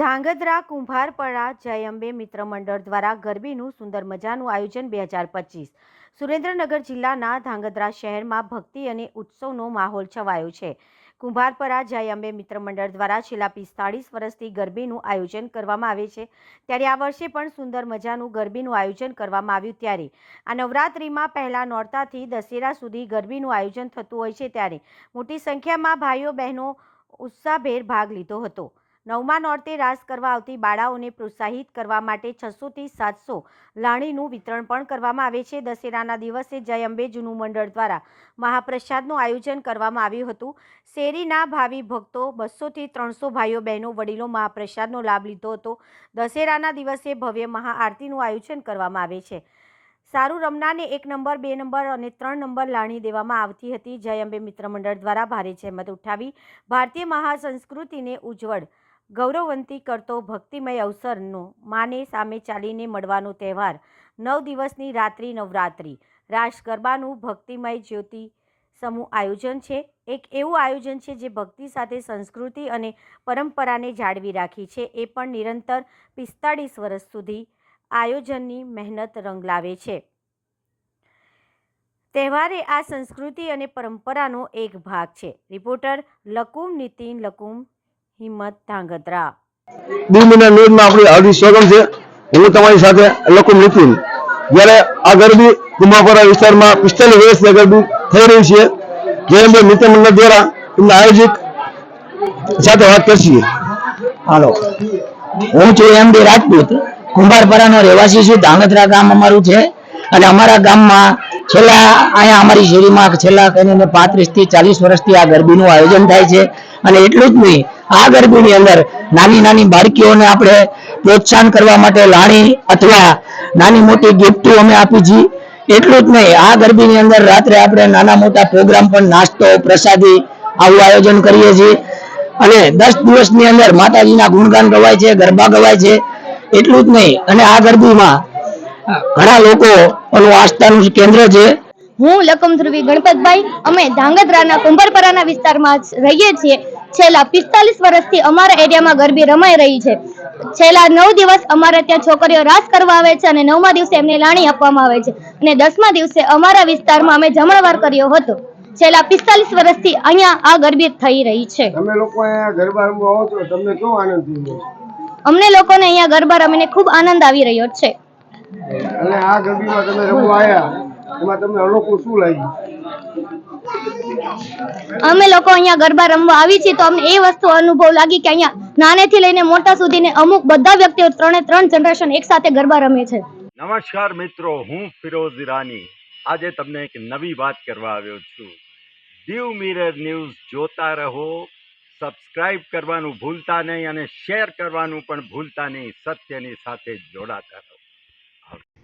ધાંગધ્રા કુંભારપરા જય અંબે મિત્ર મંડળ દ્વારા ગરબીનું સુંદર મજાનું આયોજન બે હજાર પચીસ. સુરેન્દ્રનગર જિલ્લાના ધાંગધ્રા શહેરમાં ભક્તિ અને ઉત્સવનો માહોલ છવાયો છે. કુંભારપરા જય અંબે મિત્ર મંડળ દ્વારા છેલ્લા પિસ્તાળીસ વર્ષથી ગરબીનું આયોજન કરવામાં આવે છે. ત્યારે આ વર્ષે પણ સુંદર મજાનું ગરબીનું આયોજન કરવામાં આવ્યું ત્યારે. આ નવરાત્રિમાં પહેલા નોરતાથી દશેરા સુધી ગરબીનું આયોજન થતું હોય છે ત્યારે મોટી સંખ્યામાં ભાઈઓ બહેનો ઉત્સાહભેર ભાગ લીધો હતો. નવમા નોરતે રાસ કરવા આવતી બાળાઓને પ્રોત્સાહિત કરવા માટે છસોથી સાતસો લાણીનું વિતરણ પણ કરવામાં આવે છે. દશેરાના દિવસે જય અંબે જૂનું મંડળ દ્વારા મહાપ્રસાદનું આયોજન કરવામાં આવ્યું હતું. શેરીના ભાવિ ભક્તો બસોથી ત્રણસો ભાઈઓ, બહેનો, વડીલો મહાપ્રસાદનો લાભ લીધો હતો. દશેરાના દિવસે ભવ્ય મહાઆરતીનું આયોજન કરવામાં આવે છે. સારું રમનાને એક નંબર, બે નંબર અને ત્રણ નંબર લાણી દેવામાં આવતી હતી. જય અંબે મિત્ર મંડળ દ્વારા ભારે જહેમત ઉઠાવી ભારતીય મહાસંસ્કૃતિને ઉજ્જવળ ગૌરવવંતી કરતો ભક્તિમય અવસરનો માને સામે ચાલીને મળવાનો તહેવાર નવ દિવસની રાત્રિ નવરાત્રિ. રાસ ગરબાનું ભક્તિમય જ્યોતિ સમૂહ આયોજન છે. એક એવું આયોજન છે જે ભક્તિ સાથે સંસ્કૃતિ અને પરંપરાને જાળવી રાખી છે. એ પણ નિરંતર પિસ્તાળીસ વર્ષ સુધી આયોજનની મહેનત રંગ લાવે છે. તહેવારે આ સંસ્કૃતિ અને પરંપરાનો એક ભાગ છે. રિપોર્ટર લકુમ નીતિન લકુમ હિંમત ધાંગધ્રા. બે મહિના ન્યૂઝમાં આપણી હાર્દિક સ્વાગત છે. હું તમારી સાથે લખું નીતિન જ્યારે આ ગરબી કુંભાપરા વિસ્તારમાં પિસ્તાલીસ વર્ષથી ગરબી થઈ રહી છે. જે મિત્ર મંડળ દ્વારા એમના આયોજક સાથે વાત કરશે હાલો. હું છું એમ બી રાજપૂત. કુંભારપરાનો રહેવાસી છું. ધાંગધ્રા ગામ અમારું છે. અને અમારા ગામમાં છેલ્લા અહીંયા અમારી શેરીમાં છેલ્લા કરીને પાંત્રીસથી ચાલીસ વર્ષથી આ ગરબીનું આયોજન થાય છે. અને એટલું જ નહીં આ ગરબીની અંદર નાની નાની બાળકીઓને આપણે પ્રોત્સાહન કરવા માટે લાણી અથવા નાની મોટી ગિફ્ટો અમે આપી છીએ એટલું જ નહીં, આ ગરબીની અંદર રાત્રે આપણે નાના મોટા પ્રોગ્રામ પણ નાસ્તો, પ્રસાદી આવું આયોજન કરીએ છીએ. અને દસ દિવસની અંદર માતાજીના ગુણગાન ગવાય છે, ગરબા ગવાય છે, એટલું જ નહીં. અને આ ગરબીમાં ઘણા લોકો નું આસ્થાનું કેન્દ્ર છે. હું લકમ ધ્રુવી ગણપતભાઈ, અમે ધાંગધ્રાના કુંભરપરાના વિસ્તારમાં રહીએ છીએ. છેલ્લા પિસ્તાલીસ વર્ષથી અમારા એરિયામાં ગરબી રમાઈ રહી છે. છેલ્લા નવ દિવસ અમારે ત્યાં છોકરીઓ રાસ કરવા આવે છે અને નવમા દિવસે એમને લાણી આપવામાં આવે છે. અને દસમા દિવસે અમારા વિસ્તારમાં અમે જમણવાર કર્યો હતો. છેલ્લા પિસ્તાલીસ વર્ષથી અહીંયા આ ગરબી થઈ રહી છે. તમે લોકો અહીંયા ગરબા રમવા આવો છો તમને કેવો આનંદ થયો અમને લોકોને અહીંયા ગરબા રમીને ખૂબ આનંદ આવી રહ્યો છે. અને આ ગરબીમાં તમે રમવા આવ્યા એમાં તમને અનોખું શું લાગ્યું? અમે લોકો અહીંયા ગરબા રમવા આવી છીએ તો અમને એ વસ્તુ અનુભવ લાગી કે અહીંયા નાનેથી લઈને મોટા સુધીને અમુક બધા વ્યક્તિઓ ત્રણે ત્રણ જનરેશન એક સાથે ગરબા રમે છે. નમસ્કાર મિત્રો, હું ફિરોઝ ઈરાની આજે તમને એક નવી વાત કરવા આવ્યો છું. દીવ મિરર ન્યૂઝ જોતા રહો, સબસ્ક્રાઇબ કરવાનું ભૂલતા નહીં અને શેર કરવાનું પણ ભૂલતા નહીં, સત્યની સાથે જોડાતા રહો.